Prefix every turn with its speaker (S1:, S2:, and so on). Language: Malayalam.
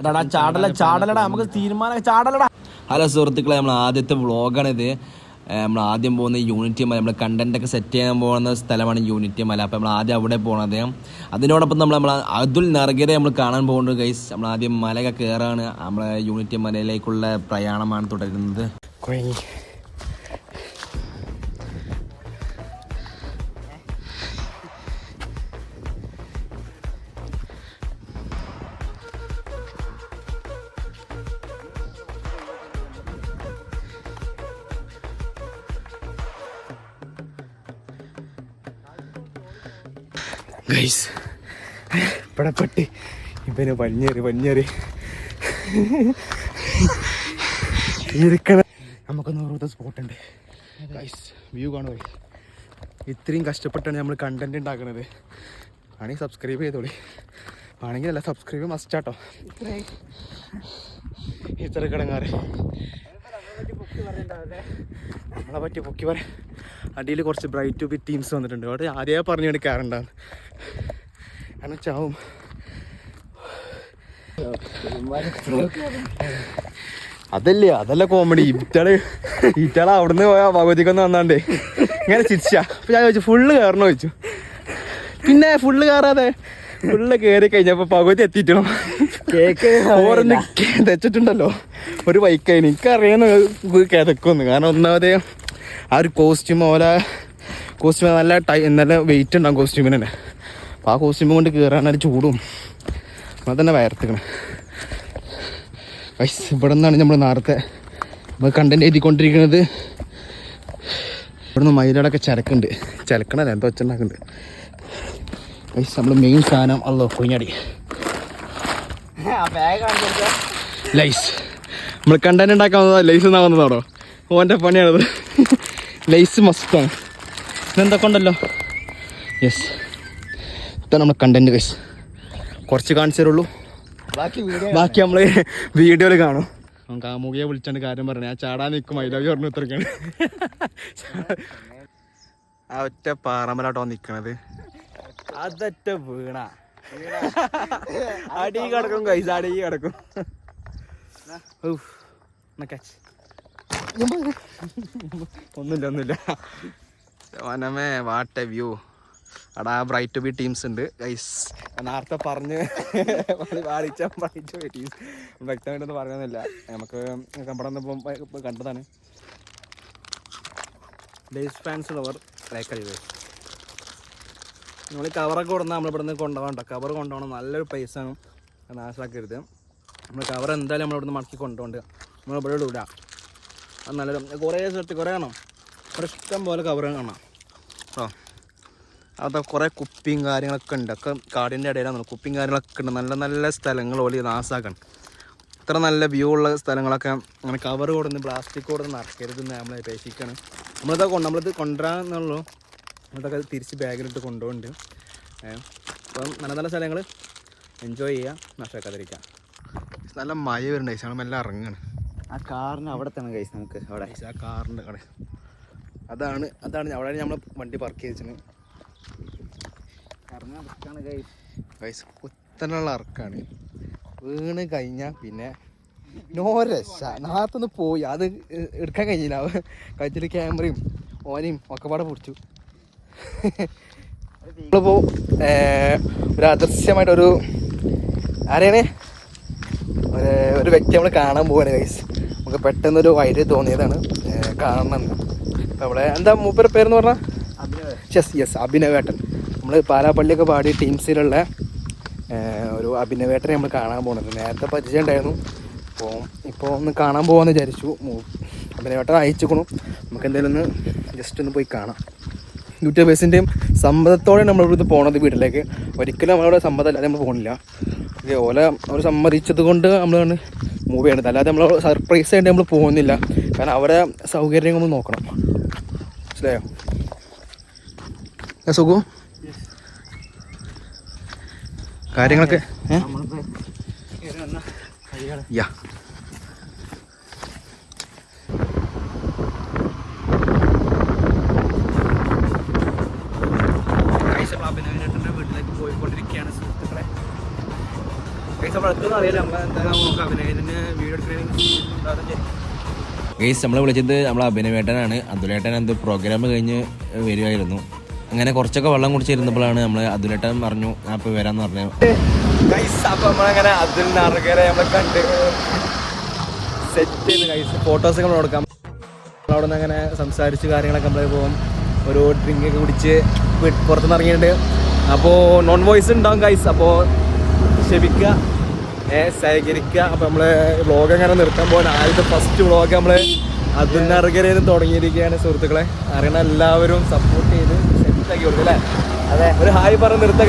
S1: അടാടാ ചാടല ചാടലടാ നമുക്ക് തീരുമാനം ചാടലടാ. ഹലോ സുഹൃത്തുക്കളെ നമ്മൾ ആദ്യത്തെ വ്ളോഗാണിത്. നമ്മൾ ആദ്യം പോകുന്ന യൂണിറ്റി മല നമ്മൾ കണ്ടന്റ് ഒക്കെ സെറ്റ് ചെയ്യാൻ പോകുന്ന സ്ഥലമാണ് യൂണിറ്റി മല. അപ്പോൾ നമ്മൾ ആദ്യം അവിടെ പോകണത് അതിനോടൊപ്പം നമ്മൾ നമ്മൾ അതുൽ നർഗരെ നമ്മൾ കാണാൻ പോകുന്നുണ്ട് ഗൈസ് നമ്മൾ ആദ്യം മലയൊക്കെ കയറാണ് നമ്മളെ യൂണിറ്റി മലയിലേക്കുള്ള പ്രയാണമാണ് തുടരുന്നത്.
S2: ഗൈസ് ഇവിടെ പെട്ട്. ഇവന് വലിഞ്ഞേറി വലിഞ്ഞേറി ഇരിക്കണ നമുക്ക് നൂറുപത്തെ സ്പോട്ട് ഉണ്ട്. ഗൈസ് വ്യൂ കാണുമോ ഇത്രയും കഷ്ടപ്പെട്ടാണ് നമ്മൾ കണ്ടന്റ് ഉണ്ടാക്കുന്നത് ആണെങ്കിൽ സബ്സ്ക്രൈബ് ചെയ്തോളി. ആണെങ്കിൽ അല്ല സബ്സ്ക്രൈബ് മസ്റ്റ് ആട്ടോ. ഇത്ര കിടങ്ങാറ് നമ്മളെ പറ്റി പൊക്കി പറ അടിയിൽ കുറച്ച് ബ്രൈറ്റ് ബി ടീംസ് വന്നിട്ടുണ്ട്. അവിടെ ആദ്യമേ പറഞ്ഞു കൊടുക്കാറുണ്ടാവും കാരണം ചാവും. അതല്ലേ അതല്ല കോമഡി ഇറ്റാൾ ഇറ്റാൾ അവിടുന്ന് പോയാ ഭഗവതിക്കൊന്ന് വന്നാണ്ടേ. ഇങ്ങനെ ചിരിച്ച. അപ്പൊ ഞാൻ ചോദിച്ചു ഫുള്ള് കയറണോ ചോദിച്ചു. പിന്നെ ഫുള്ള് കയറാതെ ഫുള്ള് കയറി കഴിഞ്ഞപ്പോ പകുതി എത്തിയിട്ടോ കേക്ക് ഓരോന്ന് തെച്ചിട്ടുണ്ടല്ലോ. ഒരു ബൈക്കായി എനിക്കറിയാന്ന് കിതക്കൊന്ന്. കാരണം ഒന്നാമത് ആ ഒരു കോസ്റ്റ്യൂം ഓല കോസ്റ്റ്യൂം നല്ല ടൈ നല്ല വെയിറ്റ് ഉണ്ടാകും കോസ്റ്റ്യൂമിന് തന്നെ അപ്പോൾ ആ കോസ്റ്റ്യൂം കൊണ്ട് കയറാൻ ഒരു ചൂടും. അത് തന്നെ വയർത്തിക്കണം. വൈസ് ഇവിടെ നിന്നാണ് നമ്മൾ നേരത്തെ നമ്മൾ കണ്ടന്റ് എഴുതിക്കൊണ്ടിരിക്കുന്നത്. ഇവിടുന്ന് മൈലടൊക്കെ ചരക്കുണ്ട്. ചരക്കണല്ല? എന്തോ വെച്ചുണ്ടാക്കുന്നുണ്ട് വൈസ് നമ്മൾ മെയിൻ സാധനം അല്ലോ കുഞ്ഞടി ലൈസ് നമ്മൾ കണ്ടന്റ് ഉണ്ടാക്കാൻ വന്നതാ ലൈസ് എന്നാ വന്നതാണോ ഓന്റെ പണിയാണത് ലൈസ് മസ്റ്റാണ് ഇതെന്തൊക്കെ ഉണ്ടല്ലോ യെസ് ഇതാണ് നമ്മൾ കണ്ടന്റ് ഗൈസ് കുറച്ച് കാണിച്ചു തരുള്ളൂ ബാക്കി ബാക്കി നമ്മൾ വീഡിയോയിൽ കാണും. നമുക്ക് ആ മുഖയെ വിളിച്ചാണ്ട് കാര്യം പറഞ്ഞു. ഞാൻ ചാടാൻ നിൽക്കും മൈലവി പറഞ്ഞു ഇത്രക്കാണ് ആ ഒറ്റ പാറമലാട്ടോ നിൽക്കണത് അതൊറ്റ വീണ. അടി കിടക്കും കൈസാടി അടി കിടക്കും. ഒന്നുമില്ല ഒന്നുമില്ല. വനമേ വാട്ട വ്യൂ അടാ ആ ബ്രൈറ്റ് ടു ബി ടീംസ് ഉണ്ട്. ഗൈസ് നേരത്തെ പറഞ്ഞ് വാടിച്ച ബ്രൈറ്റ് ടു ബി ടീംസ് വ്യക്തമായിട്ടൊന്നും പറഞ്ഞൊന്നുമില്ല നമുക്ക് നമ്മുടെ ഒന്നിപ്പോൾ കണ്ടതാണ്. ബേസ് ഫാൻസ് ഉള്ളവർ ലൈക്ക് ചെയ്ത് നമ്മൾ കവറൊക്കെ കൊടുന്നാൽ നമ്മൾ ഇവിടെ നിന്ന് കൊണ്ടുപോകണ്ട. കവർ കൊണ്ടുപോകണം. നല്ലൊരു പൈസ നാശാക്കരുത്. നമ്മൾ കവർ എന്തായാലും നമ്മൾ ഇവിടുന്ന് മടക്കി കൊണ്ടുകൊണ്ട് നമ്മൾ ഇവിടെ ഇടാം അത് നല്ലൊരു കുറേ സ്ഥലത്ത് കുറേ കാണാം. ഇവിടെ ഇഷ്ടം പോലെ കവർ കാണാം. കേട്ടോ അതൊക്കെ കുറേ കുപ്പിയും കാര്യങ്ങളൊക്കെ ഉണ്ട്. ഒക്കെ കാടിന്റെ ഇടയിലാണ് കുപ്പിയും കാര്യങ്ങളൊക്കെ ഉണ്ട്. നല്ല നല്ല സ്ഥലങ്ങൾ പോലെ നാസാക്കണം. ഇത്ര നല്ല വ്യൂ ഉള്ള സ്ഥലങ്ങളൊക്കെ അങ്ങനെ കവർ കൊടുന്ന് പ്ലാസ്റ്റിക് കൊടുന്ന് നിറക്കരുതെന്ന് നമ്മൾ അപേക്ഷിക്കുകയാണ് നമ്മളിതൊക്കെ കൊണ്ട് നമ്മളിത് കൊണ്ടുവരാന്നുള്ളൂ. നമ്മളിതൊക്കെ തിരിച്ച് ബാഗിലിട്ട് കൊണ്ടുപോകുന്നുണ്ട് അപ്പം നല്ല നല്ല സ്ഥലങ്ങൾ എൻജോയ് ചെയ്യുക. നഷ്ടക്കാതിരിക്കുക നല്ല മഴ വരുന്നുണ്ട് ഗൈസ് നമ്മൾ എല്ലാം ഇറങ്ങാണ്.
S3: ആ കാറിന് അവിടെ തന്നെ കഴിച്ചു നമുക്ക് അവിടെ.
S2: ഗൈസ്, ആ കാറിന്റെ കട അതാണ് അതാണ് അവിടെ നമ്മൾ വണ്ടി പാർക്ക് ചെയ്തിട്ട്
S3: ഇറങ്ങാൻ ഇറക്കാണ് കഴിച്ചു
S2: ഗൈസ് കുത്തനുള്ള ഇറക്കാണ്. വീണ് കഴിഞ്ഞാൽ പിന്നെ നോ രക്ഷ. നാത്തൊന്ന് പോയി. അത് എടുക്കാൻ കഴിഞ്ഞില്ല. കഴുത്തിൽ ക്യാമറയും ഓനയും ഒക്കെ പാടെ പിടിച്ചു. നമ്മളിപ്പോൾ ഒരു അദൃശ്യമായിട്ടൊരു ആരെയാണ്? ഒരു വ്യക്തി നമ്മൾ കാണാൻ പോവാണ് ഗൈസ് നമുക്ക് പെട്ടെന്ന് ഒരു വൈദ്യുതി തോന്നിയതാണ് കാണണം. അപ്പോൾ അവിടെ എന്താ മൂപ്പര പേരെന്ന് പറഞ്ഞാൽ യെസ് യെസ് അഭിനവേട്ടൻ. നമ്മൾ പാലാപ്പള്ളിയൊക്കെ പാടി ടീംസിലുള്ള ഒരു അഭിനവേട്ടനെ നമ്മൾ കാണാൻ പോകുന്നത് നേരത്തെ പരിചയം ഉണ്ടായിരുന്നു അപ്പോൾ ഇപ്പോൾ ഒന്ന് കാണാൻ പോകാമെന്ന് വിചാരിച്ചു. അഭിനവേട്ടൻ അയച്ചുക്കണു നമുക്ക് എന്തായാലും ഒന്ന് ജസ്റ്റ് ഒന്ന് പോയി കാണാം. യൂട്യൂബേഴ്സിന്റെയും സമ്മതത്തോടെ നമ്മൾ ഇവിടുന്ന് പോണത് വീട്ടിലേക്ക്. ഒരിക്കലും നമ്മളവിടെ സമ്മതമല്ലാതെ നമ്മൾ പോകണില്ല ഓല അവർ സമ്മതിച്ചത് കൊണ്ട് നമ്മളാണ് മൂവ് ചെയ്യണത്. അല്ലാതെ നമ്മൾ സർപ്രൈസ് ആയിട്ട് നമ്മൾ പോകുന്നില്ല. കാരണം അവരെ സൗകര്യം നമ്മൾ നോക്കണം. മനസ്സിലായോ? സുഖു? കാര്യങ്ങളൊക്കെ ഏ? യാ. അറിയില്ല. നമ്മളെ എന്തായാലും നോക്കാം വീഡിയോ എടുക്കണമെങ്കിൽ
S1: ഗൈസ് നമ്മളെ വിളിച്ചത് നമ്മളെ അഭിനവേട്ടനാണ്. അതുലേട്ടൻ എന്തോ പ്രോഗ്രാം കഴിഞ്ഞ് വരുമായിരുന്നു അങ്ങനെ കുറച്ചൊക്കെ വെള്ളം കുടിച്ചിരുന്നപ്പോഴാണ് നമ്മൾ അതുലേട്ടൻ പറഞ്ഞു ഞാൻ ഇപ്പോൾ വരാമെന്ന് പറഞ്ഞു
S2: ഗൈസ് അപ്പോൾ നമ്മളങ്ങനെ അതിൽ നാറുകരെ നമ്മളെ കണ്ട് സെറ്റ് ചെയ്ത് ഗൈസ് ഫോട്ടോസൊക്കെ നമ്മൾ കൊടുക്കാം. അവിടെ നിന്ന് അങ്ങനെ സംസാരിച്ച് കാര്യങ്ങളൊക്കെ നമ്മൾ പോകും ഒരു ഡ്രിങ്ക് ഒക്കെ കുടിച്ച് പുറത്തുനിന്ന് ഇറങ്ങിയിട്ടുണ്ട്. അപ്പോൾ നോൺ വോയിസ് ഉണ്ടാവും ഗൈസ്. അപ്പോൾ ക്ഷമിക്കുക. സഹകരിക്കുക. അപ്പൊ നമ്മൾ വ്ളോഗ് അങ്ങനെ നിർത്താൻ പോകുന്ന ആദ്യത്തെ ഫസ്റ്റ് വ്ളോഗ് നമ്മൾ അതിന്റെ നിന്ന് തുടങ്ങിയിരിക്കുകയാണ് സുഹൃത്തുക്കളെ. അറിയണ എല്ലാവരും സപ്പോർട്ട് ചെയ്ത് സെറ്റാക്കി കൊടുക്കും അല്ലേ? അതെ. ഒരു ഹായ് പറഞ്ഞ് നിർത്തുക